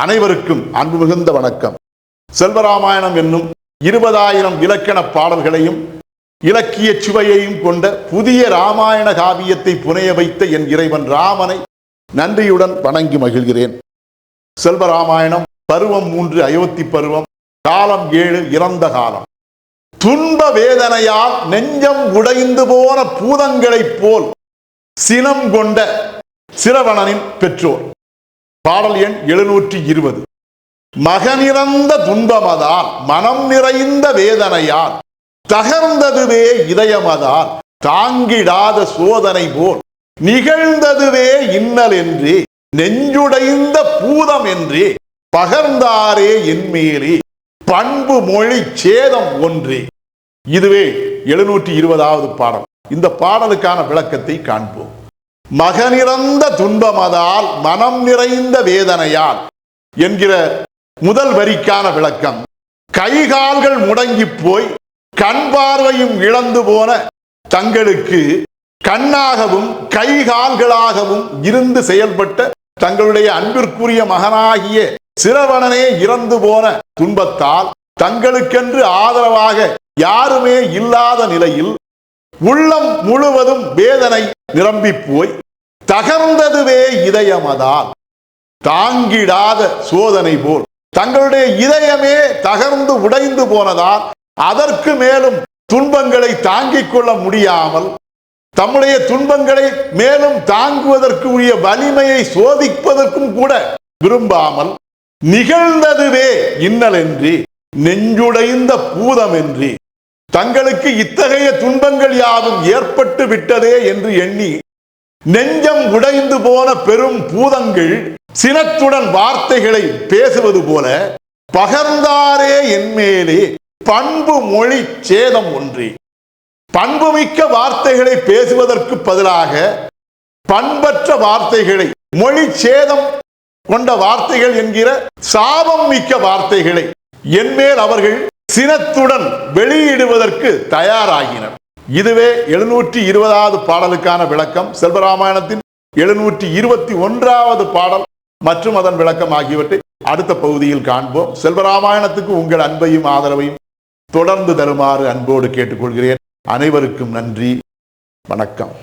அனைவருக்கும் அன்பு மிகுந்த வணக்கம். செல்வராமாயணம் என்னும் இருபதாயிரம் இலக்கண பாடல்களையும் இலக்கிய சுவையையும் கொண்ட புதிய ராமாயண காவியத்தை புனைய வைத்த என் இறைவன் ராமனை நன்றியுடன் வணங்கி மகிழ்கிறேன். செல்வராமாயணம் பருவம் மூன்று அயோத்தி பருவம் காலம் ஏழு இறந்த காலம். துன்ப வேதனையால் நெஞ்சம் உடைந்து போன பூதங்களைப் போல் சினம் கொண்ட சிரவணனின் பெற்றோர். பாடல் எண் எழுநூற்றி இருபது மகனிறந்த துன்பமதால் மனம் நிறைந்த வேதனையால் தகர்ந்ததுவே இதயமதால் தாங்கிடாத சோதனை போல் நிகழ்ந்ததுவே இன்னல் என்று நெஞ்சுடைந்த பூதம் என்றே பகர்ந்தாரே என்மேலே பண்பு மொழி சேதம் ஒன்றே. இதுவே எழுநூற்றி இருபதாவது பாடல். இந்த பாடலுக்கான விளக்கத்தை காண்போம். மகனிறந்த துன்பமதால் மனம் நிறைந்த வேதனையால் என்கிற முதல் வரிக்கான விளக்கம். கைகால்கள் முடங்கி போய் கண் பார்வையும் இழந்து போன தங்களுக்கு கண்ணாகவும் கைகால்களாகவும் இருந்து செயல்பட்ட தங்களுடைய அன்பிற்குரிய மகனாகிய சிறவனனே இறந்து போன துன்பத்தால் தங்களுக்கென்று ஆதரவாக யாருமே இல்லாத நிலையில் உள்ளம் முழுவதும் வேதனை நிரம்பி போய் தகர்ந்ததுவே இதயமதால். தாங்கிடாத சோதனை போல். தங்களுடைய இதயமே தகர்ந்து உடைந்து போனதால் அதற்கு மேலும் துன்பங்களை தாங்கிக் கொள்ள முடியாமல் தம்முடைய துன்பங்களை மேலும் தாங்குவதற்கு உரிய வலிமையை சோதிப்பதற்கும் கூட விரும்பாமல் நிகழ்ந்ததுவே இன்னலென்றி நெஞ்சுடைந்த பூதமென்றி தங்களுக்கு இத்தகைய துன்பங்கள் யாவும் ஏற்பட்டு விட்டதே என்று எண்ணி நெஞ்சம் உடைந்து போன பெரும் பூதங்கள் சினத்துடன் வார்த்தைகளை பேசுவது போல பகர்ந்தாரே என்மேலே பண்பு மொழி சேதம் ஒன்றே. பண்புமிக்க வார்த்தைகளை பேசுவதற்கு பதிலாக பண்பற்ற வார்த்தைகளை மொழி சேதம் கொண்ட வார்த்தைகள் என்கிற சாபம் மிக்க வார்த்தைகளை என்மேல் அவர்கள் சினத்துடன் வெளியிடுவதற்கு தயாராகினர். இதுவே எழுநூற்றி இருபதாவது பாடலுக்கான விளக்கம். செல்வராமாயணத்தின் எழுநூற்றி இருபத்தி ஒன்றாவது பாடல் மற்றும் அதன் விளக்கம் ஆகியவற்றை அடுத்த பகுதியில் காண்போம். செல்வராமாயணத்துக்கு உங்கள் அன்பையும் ஆதரவையும் தொடர்ந்து தருமாறு அன்போடு கேட்டுக்கொள்கிறேன். அனைவருக்கும் நன்றி. வணக்கம்.